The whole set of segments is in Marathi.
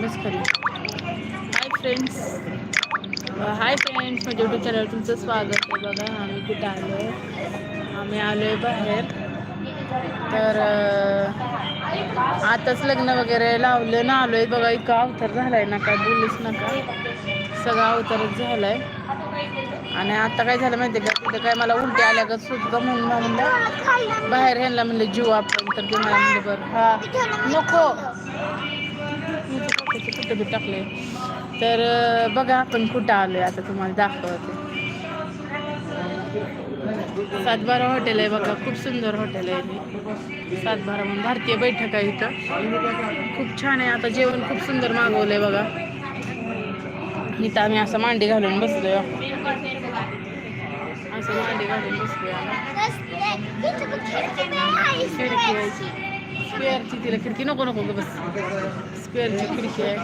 बस खाली हाय फ्रेंड्स हाय फ्रेंड्स माझ्या युट्यूब चॅनलवर तुमचं स्वागत आहे बघा. आम्ही कुठं आलो? आहे आम्ही आलो आहे बाहेर. तर आताच लग्न वगैरे लावलं ना आलो आहे बघा. इतका अवतार झाला आहे ना काय बोलूच नका. सगळा अवतारच झाला आहे आणि आता काय झालं माहिती आहे का? तिथं काय मला उलटी आल्या का सुद्धा म्हणून म्हणलं. बाहेर ह्यांना म्हणलं जीव आपण. तर ते मला म्हणलं बरं हा नको. कुठं बी टाकले. तर बघा आपण कुठं आलोय आता तुम्हाला दाखवते. सातबारा हॉटेल आहे बघा खूप सुंदर हॉटेल आहे. सातबारा म्हणून भारतीय बैठक आहे इथं. खूप छान आहे आता जेवण खूप सुंदर मागवलंय बघा. इथं आम्ही असं मांडी घालून बसलोय. असं मांडी घालून आहे स्क्वेअरची तिला खिडकी नको नको ग बस. स्क्वेअरची खिडकी आहे.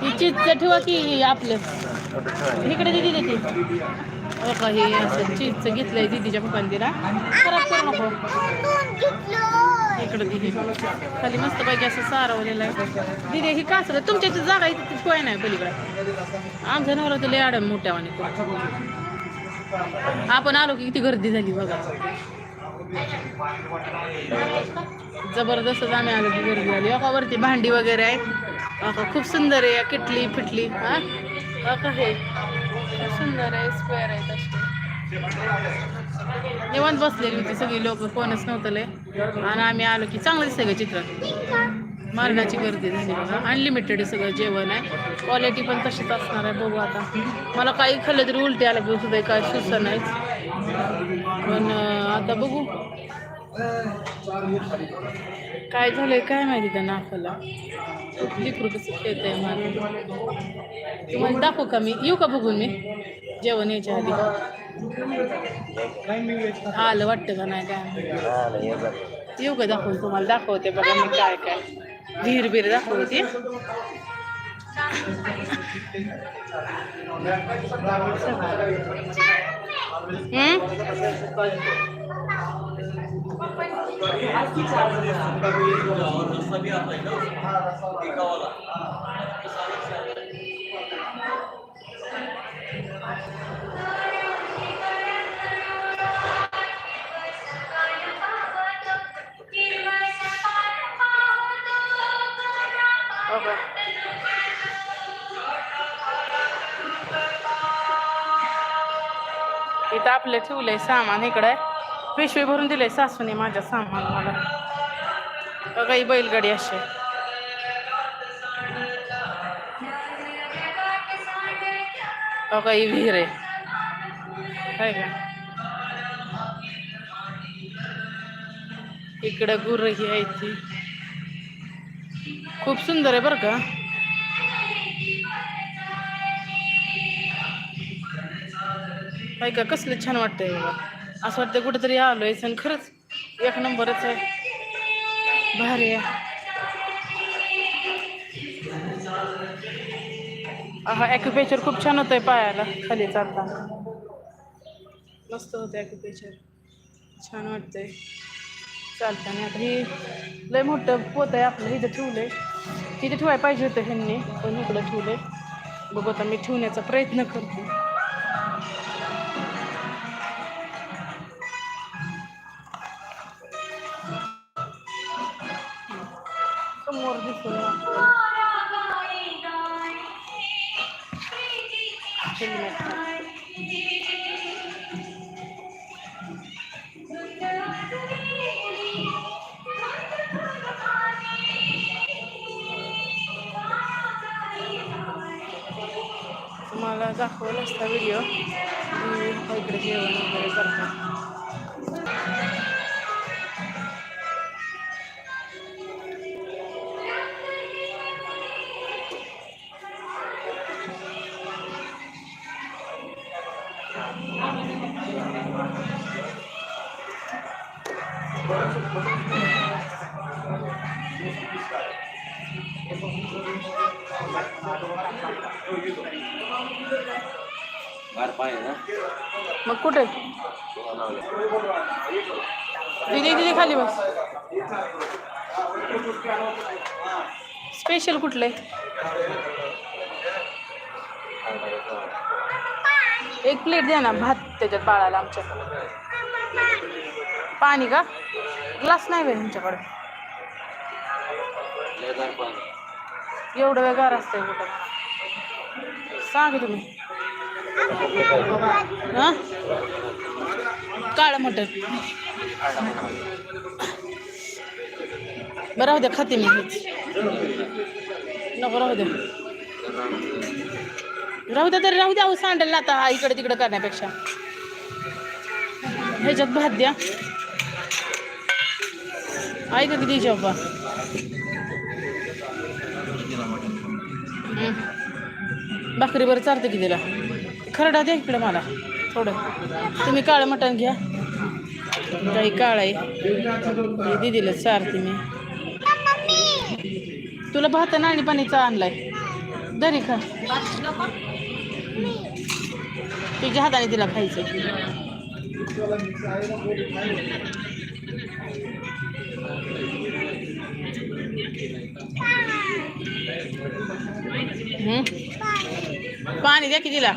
ही चीजचं ठेवा की ही आपलं? इकडे दिदी देते हो का हे असं चीजचं घेतलंय दिदीच्या पप्पांनी तिला. खराब करू नको. इकडे दिदी खाली मस्त पैकी असं सारवलेलं आहे. दिदी ही कासर तुमच्या इथे जागा इथे ठेवाय नाही पलीकडे? आमच्या नवरा तुला आडम मोठ्यावाने आपण आलो की किती गर्दी झाली बघा. जबरदस्तच आम्ही आलो की गर्दी झाली अका वरती भांडी वगैरे आहे अका खूप सुंदर आहे किटली फिटली हा? अका हे. खूप सुंदर आहे स्क्वेअर आहे तसे निवांत बसलेली होती सगळी लोक कोणच नव्हतं लय. आणि आम्ही आलो की चांगलं दिसतंय चित्र? मार्गाची गर्दी झाली बघा. अनलिमिटेड सगळं जेवण आहे. क्वालिटी पण तशीच असणार आहे. बघू आता. मला काही खाल्लं तरी उलटी आलं की सुद्धा काय सुचत नाहीच. पण आता बघू. काय झालंय काय माहिती त्या नाकाला. लिकरू कसं खेळत आहे मला तुम्हाला दाखवू का मी? येऊ का बघून मी? जेवण यायच्या आधी. आलं वाटतं का नाही काय? येऊ का दाखवून तुम्हाला? दाखवते बघा मी काय काय. विहीर बीर दाखवते हम्म? इथं आपलं ठेवलंय सामान इकडे. पिशवी भरून दिलंय सासूने माझ्या सामान मला. काही बैलगाडी अशी. आहे. विहीर आहे. काय का? इकडं गुरही आहे ती. खूप सुंदर आहे बरं का? काय का कसलं छान वाटतंय बाबा. असं वाटतं कुठेतरी आलोय आणि खरंच एक नंबरच आहे. भारी आहे. हा ॲक्युपेचर खूप छान होतंय पायाला खाली चालताना मस्त होतं ॲक्युपेचर छान वाटतंय. चालताना आता ही लय मोठं पोत आहे आपलं इथं ठेवलंय. तिथे ठेवायला पाहिजे होतं ह्यांनी पण इकडं ठेवलंय. बघू आता मी ठेवण्याचा प्रयत्न करते. तुम्हाला दाखवला असता व्हिडिओ इकडे जेवण वगैरे करतात मग कुठे? दिदी दिदी खाली बस. स्पेशल कुठले एक प्लेट द्या ना भात त्याच्यात बाळाला आमच्या पाणी का? ग्लास नाही वेळ तुमच्याकडे. एवढं वेळ गार असतंय कुठं? सांग तुम्ही. हां? काळं बरं राहू द्या खाते मी. नको राहू द्या. राहू द्या तरी राहू द्या अहो सांडेल ना आता इकडे तिकडे करण्यापेक्षा. ह्याच्यात भात द्या. ऐका किती द्यायची बाबा भाकरीवर चालतं की तिला? खरडा द्या इकडे मला थोडं. तुम्ही काळं मटण घ्या. काही काळ आहे. दिदीला चारते मी. तुला भात नाणी पाणीचा आणलाय. दरी खा तुझ्या हाताने तिला खायचं पाणी द्या की तिला.